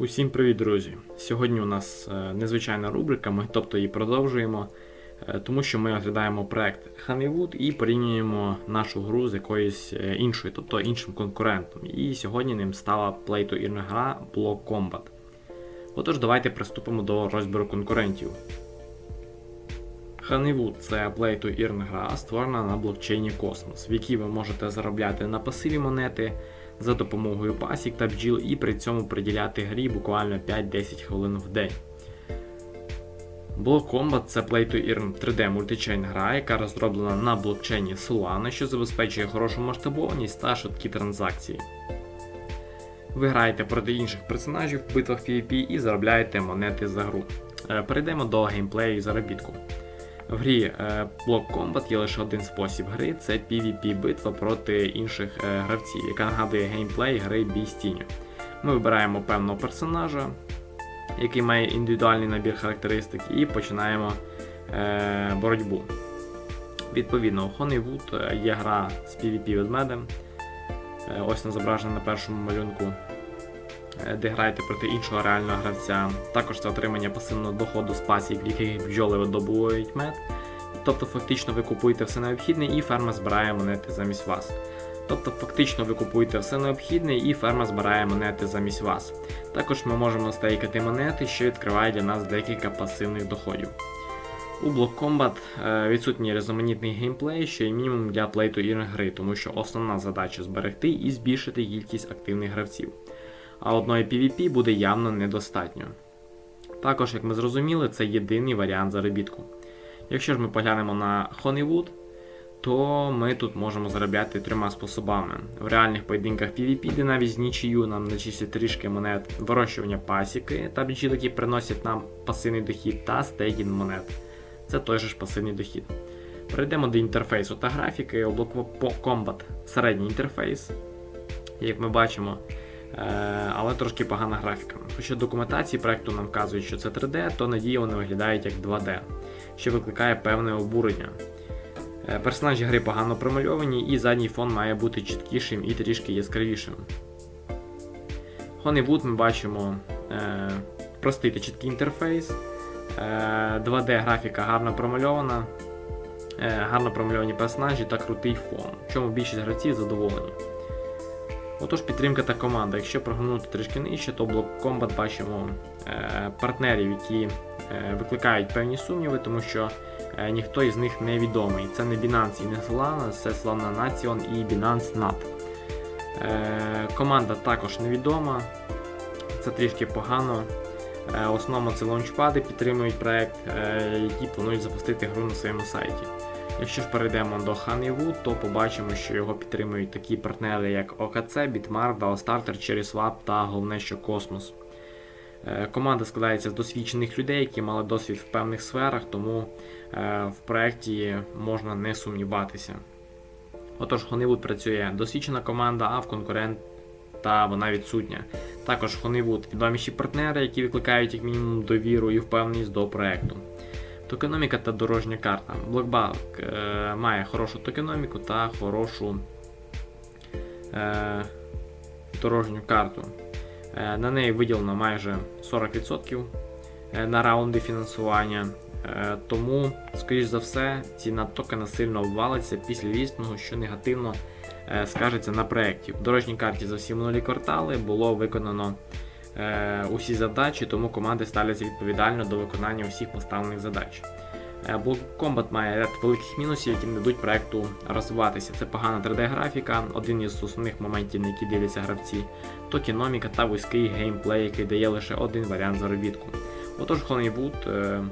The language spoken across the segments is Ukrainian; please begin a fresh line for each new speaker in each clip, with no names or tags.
Усім привіт, друзі! Сьогодні у нас е, незвичайна рубрика, ми тобто її продовжуємо, е, тому що ми оглядаємо проект Honeywood і порівнюємо нашу гру з якоюсь е, іншою, тобто іншим конкурентом. І сьогодні ним стала Earn гра Block Combat. Отож, давайте приступимо до розбору конкурентів. Honeywood це Play to Earn гра, створена на блокчейні Cosmos, в якій ви можете заробляти на пасиві монети за допомогою пасік та бджіл і при цьому приділяти грі буквально 5-10 хвилин в день. Block Combat це Play to Earn 3D мультичейн гра, яка розроблена на блокчейні Solana, що забезпечує хорошу масштабованість та швидкі транзакції. Ви граєте проти інших персонажів в битвах PvP і заробляєте монети за гру. Е, Перейдемо до геймплею і заробітку. В грі е, Block Combat є лише один спосіб гри це PvP-битва проти інших е, гравців, яка нагадує геймплей гри Бій з. Ми вибираємо певного персонажа, який має індивідуальний набір характеристик, і починаємо е, боротьбу. Відповідно, Honeywood є гра з PvP ведмедем. Е, ось вона зображена на першому малюнку, де граєте проти іншого реального гравця. Також це отримання пасивного доходу з пасік, яких бджоли видобувають мед. Тобто фактично ви купуєте все необхідне і ферма збирає монети замість вас. Тобто фактично ви купуєте все необхідне і ферма збирає монети замість вас. Також ми можемо стейкати монети, що відкриває для нас декілька пасивних доходів. У Block Combat е, відсутній різноманітний геймплей, що є мінімум для Play to Earn гри, тому що основна задача зберегти і збільшити кількість активних гравців. А одної PvP буде явно недостатньо. Також, як ми зрозуміли, це єдиний варіант заробітку. Якщо ж ми поглянемо на Honeywood, то ми тут можемо заробляти трьома способами. В реальних поєдинках PvP, де навіть з нічию нам начислять трішки монет, вирощування пасіки та бджіл, які приносять нам пасивний дохід, та стейкінг монет. Це той же ж пасивний дохід. Перейдемо до інтерфейсу та графіки. У Block Combat середній інтерфейс, як ми бачимо, але трошки погана графіка. Хоча документації проекту нам вказують, що це 3D, то надії вони виглядають як 2D, що викликає певне обурення. Е, Персонажі гри погано промальовані, і задній фон має бути чіткішим і трішки яскравішим. Honeywood ми бачимо е, простий та чіткий інтерфейс. Е, 2D графіка гарно промальована, е, гарно промальовані персонажі та крутий фон, в чому більшість гравців задоволені. Отож, підтримка та команда. Якщо прогнути трішки нижче, то Block Combat бачимо е, партнерів, які е, викликають певні сумніви, тому що е, ніхто із них не відомий. Це не Binance і не Solana, це Solana Nation і Binance NAT. Команда також невідома, це трішки погано. В основному це лаунчпади підтримують проект, які планують запустити гру на своєму сайті. Якщо ж перейдемо до Honeywood, то побачимо, що його підтримують такі партнери, як OKC, Bitmart, DAOStarter, CherrySwap та головне, що Cosmos. Е, Команда складається з досвідчених людей, які мали досвід в певних сферах, тому е, в проєкті можна не сумніватися. Отож, Honeywood працює досвідчена команда, а в конкурента вона відсутня. Також Honeywood відоміші партнери, які викликають як мінімум довіру і впевненість до проекту. Токеноміка та дорожня карта. Blockbug е, має хорошу токеноміку та хорошу е, дорожню карту. Е, на неї виділено майже 40% е, на раунди фінансування. Е, тому, скоріш за все, ціна токена сильно обвалиться після лістингу, що негативно е, скажеться на проєкті. В дорожній карті за всі минулі квартали було виконано усі задачі, тому команди ставляться відповідально до виконання усіх поставлених задач. Е, Block Combat має ряд великих мінусів, які не дадуть проекту розвиватися. Це погана 3D-графіка, один із основних моментів, на які дивляться гравці, токеноміка та вузький геймплей, який дає лише один варіант заробітку. Отож, Honeywood е,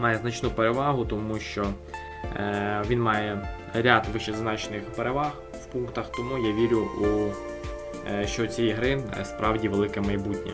має значну перевагу, тому що е, він має ряд вищезазначених переваг в пунктах, тому я вірю у е, що у цієї гри е, справді велике майбутнє.